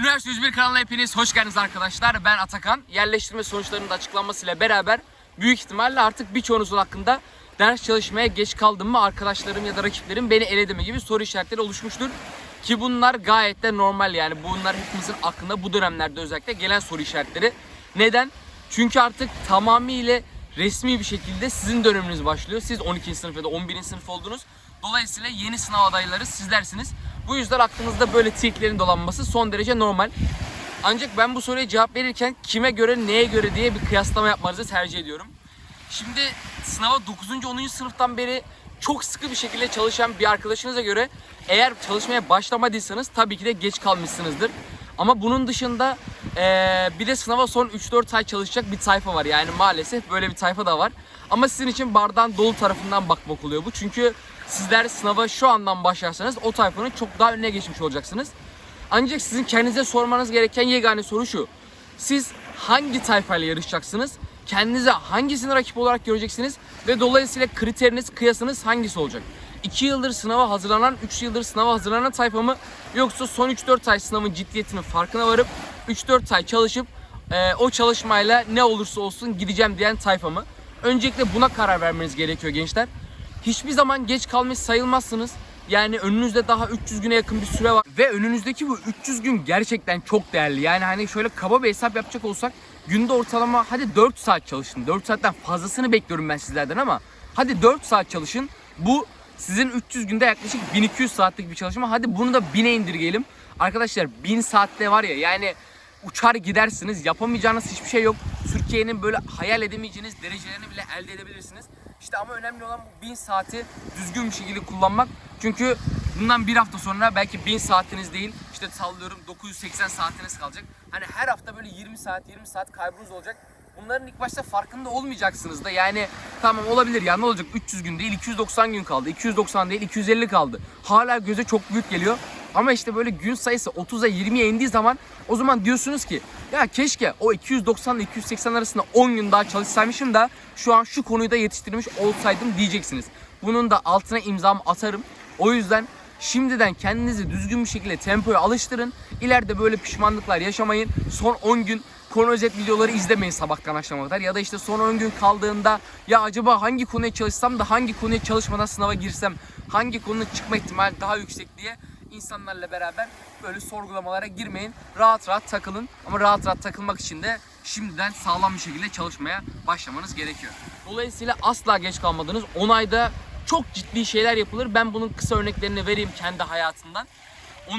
Üniversite 101 kanalına hepiniz hoş geldiniz arkadaşlar. Ben Atakan. Yerleştirme sonuçlarının da açıklanmasıyla beraber büyük ihtimalle artık birçoğunuzun hakkında ders çalışmaya geç kaldım mı arkadaşlarım ya da rakiplerim beni eledi mi gibi soru işaretleri oluşmuştur. Ki bunlar gayet de normal yani bunlar hepimizin aklında bu dönemlerde özellikle gelen soru işaretleri. Neden? Çünkü artık tamamıyla resmi bir şekilde sizin döneminiz başlıyor. Siz 12. sınıf ya da 11. sınıf oldunuz. Dolayısıyla yeni sınav adayları sizlersiniz. Bu yüzden aklınızda böyle triklerin dolanması son derece normal. Ancak ben bu soruya cevap verirken kime göre neye göre diye bir kıyaslama yapmanızı tercih ediyorum. Şimdi sınava 9. 10. sınıftan beri çok sıkı bir şekilde çalışan bir arkadaşınıza göre eğer çalışmaya başlamadıysanız tabii ki de geç kalmışsınızdır. Ama bunun dışında eee, bir de sınava son 3-4 ay çalışacak bir tayfa var. Yani maalesef böyle bir tayfa da var. Ama sizin için bardağın dolu tarafından bakmak oluyor bu. Çünkü sizler sınava şu andan başlarsanız o tayfanın çok daha önüne geçmiş olacaksınız. Ancak sizin kendinize sormanız gereken yegane soru şu. Siz hangi tayfayla yarışacaksınız? Kendinize hangisini rakip olarak göreceksiniz? Ve dolayısıyla kriteriniz, kıyasınız hangisi olacak? 2 yıldır sınava hazırlanan, 3 yıldır sınava hazırlanan tayfa mı? Yoksa son 3-4 ay sınavın ciddiyetinin farkına varıp 3-4 ay çalışıp e, o çalışmayla ne olursa olsun gideceğim diyen tayfa mı? Öncelikle buna karar vermeniz gerekiyor gençler. Hiçbir zaman geç kalmış sayılmazsınız. Yani önünüzde daha 300 güne yakın bir süre var. Ve önünüzdeki bu 300 gün gerçekten çok değerli. Yani hani şöyle kaba bir hesap yapacak olsak günde ortalama hadi 4 saat çalışın. 4 saatten fazlasını bekliyorum ben sizlerden ama hadi 4 saat çalışın. Bu sizin 300 günde yaklaşık 1200 saatlik bir çalışma. Hadi bunu da 1000'e indirgeyelim. Arkadaşlar 1000 saatte var ya yani uçar gidersiniz. Yapamayacağınız hiçbir şey yok. Türkiye'nin böyle hayal edemeyeceğiniz derecelerini bile elde edebilirsiniz. İşte ama önemli olan bu 1000 saati düzgün bir şekilde kullanmak. Çünkü bundan bir hafta sonra belki 1000 saatiniz değil işte sallıyorum 980 saatiniz kalacak. Hani her hafta böyle 20 saat 20 saat kaybınız olacak. Bunların ilk başta farkında olmayacaksınız da yani tamam olabilir ya ne olacak 300 gün değil 290 gün kaldı 290 değil 250 kaldı. Hala göze çok büyük geliyor. Ama işte böyle gün sayısı 30'a 20'ye indiği zaman o zaman diyorsunuz ki ya keşke o 290 ile 280 arasında 10 gün daha çalışsaymışım da şu an şu konuyu da yetiştirmiş olsaydım diyeceksiniz. Bunun da altına imzamı atarım. O yüzden şimdiden kendinizi düzgün bir şekilde tempoya alıştırın. İleride böyle pişmanlıklar yaşamayın. Son 10 gün konu özet videoları izlemeyin sabahtan akşama kadar. Ya da işte son 10 gün kaldığında ya acaba hangi konuya çalışsam da hangi konuya çalışmadan sınava girsem hangi konunun çıkma ihtimali daha yüksek diye insanlarla beraber böyle sorgulamalara girmeyin. Rahat rahat takılın. Ama rahat rahat takılmak için de şimdiden sağlam bir şekilde çalışmaya başlamanız gerekiyor. Dolayısıyla asla geç kalmadınız. 10 ayda çok ciddi şeyler yapılır. Ben bunun kısa örneklerini vereyim kendi hayatımdan.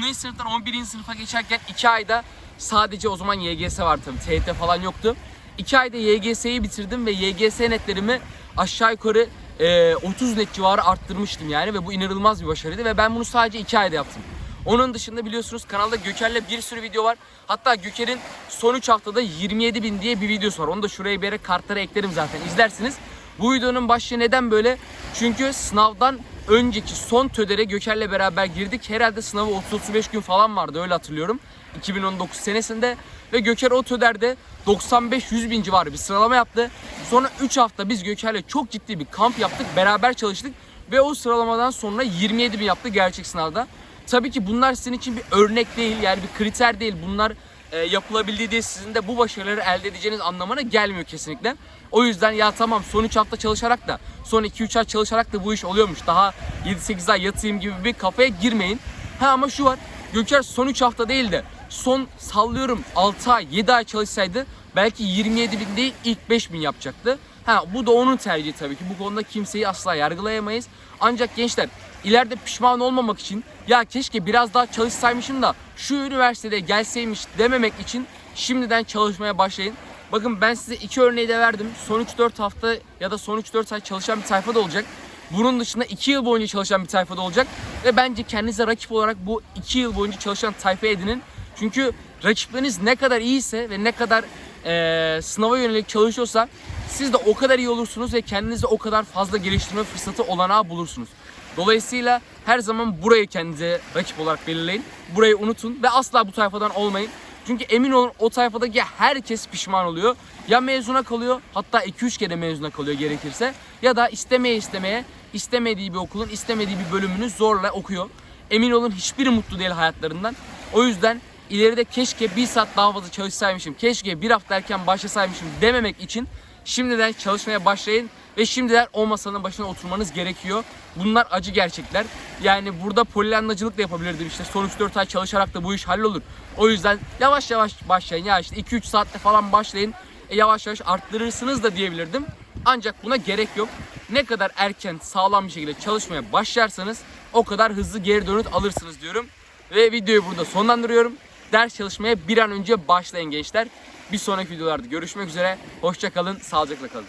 10. sınıftan 11. sınıfa geçerken 2 ayda sadece o zaman YGS var tabii. TYT falan yoktu. 2 ayda YGS'yi bitirdim ve YGS netlerimi aşağı yukarı e, 30 net civarı arttırmıştım yani ve bu inanılmaz bir başarıydı ve ben bunu sadece 2 ayda yaptım. Onun dışında biliyorsunuz kanalda Göker'le bir sürü video var. Hatta Göker'in son 3 haftada 27 bin diye bir videosu var. Onu da şuraya bir yere kartlara eklerim zaten izlersiniz. Bu videonun başlığı neden böyle? Çünkü sınavdan önceki son tödere Göker'le beraber girdik. Herhalde sınavı 30-35 gün falan vardı öyle hatırlıyorum. 2019 senesinde ve Göker o töderde 95-100 bin civarı bir sıralama yaptı. Sonra 3 hafta biz Göker'le çok ciddi bir kamp yaptık. Beraber çalıştık ve o sıralamadan sonra 27 bin yaptı gerçek sınavda. Tabii ki bunlar sizin için bir örnek değil yani bir kriter değil. Bunlar e, yapılabildiği diye sizin de bu başarıları elde edeceğiniz anlamına gelmiyor kesinlikle. O yüzden ya tamam son 3 hafta çalışarak da son 2-3 ay çalışarak da bu iş oluyormuş. Daha 7-8 ay yatayım gibi bir kafaya girmeyin. Ha ama şu var. Göker son 3 hafta değil de son sallıyorum 6 ay 7 ay çalışsaydı belki 27 bin değil ilk 5 bin yapacaktı. Ha bu da onun tercihi tabii ki. Bu konuda kimseyi asla yargılayamayız. Ancak gençler ileride pişman olmamak için ya keşke biraz daha çalışsaymışım da şu üniversitede gelseymiş dememek için şimdiden çalışmaya başlayın. Bakın ben size iki örneği de verdim. Son 3-4 hafta ya da son 3-4 ay çalışan bir tayfa da olacak. Bunun dışında 2 yıl boyunca çalışan bir tayfa da olacak. Ve bence kendinize rakip olarak bu 2 yıl boyunca çalışan tayfa edinin. Çünkü rakipleriniz ne kadar iyiyse ve ne kadar eee, sınava yönelik çalışıyorsa siz de o kadar iyi olursunuz ve kendinizi o kadar fazla geliştirme fırsatı olanağı bulursunuz. Dolayısıyla her zaman burayı kendinize rakip olarak belirleyin. Burayı unutun ve asla bu tayfadan olmayın. Çünkü emin olun o tayfadaki herkes pişman oluyor. Ya mezuna kalıyor hatta 2-3 kere mezuna kalıyor gerekirse. Ya da istemeye istemeye istemediği bir okulun istemediği bir bölümünü zorla okuyor. Emin olun hiçbiri mutlu değil hayatlarından. O yüzden ileride keşke bir saat daha fazla çalışsaymışım, keşke bir hafta erken başlasaymışım dememek için şimdiden çalışmaya başlayın ve şimdiden o masanın başına oturmanız gerekiyor. Bunlar acı gerçekler. Yani burada polyanlacılık da yapabilirdim işte son 3-4 ay çalışarak da bu iş hallolur. O yüzden yavaş yavaş başlayın ya işte 2-3 saatte falan başlayın. E, yavaş yavaş arttırırsınız da diyebilirdim. Ancak buna gerek yok. Ne kadar erken sağlam bir şekilde çalışmaya başlarsanız o kadar hızlı geri dönüt alırsınız diyorum. Ve videoyu burada sonlandırıyorum. Ders çalışmaya bir an önce başlayın gençler. Bir sonraki videolarda görüşmek üzere. Hoşça kalın, sağlıcakla kalın.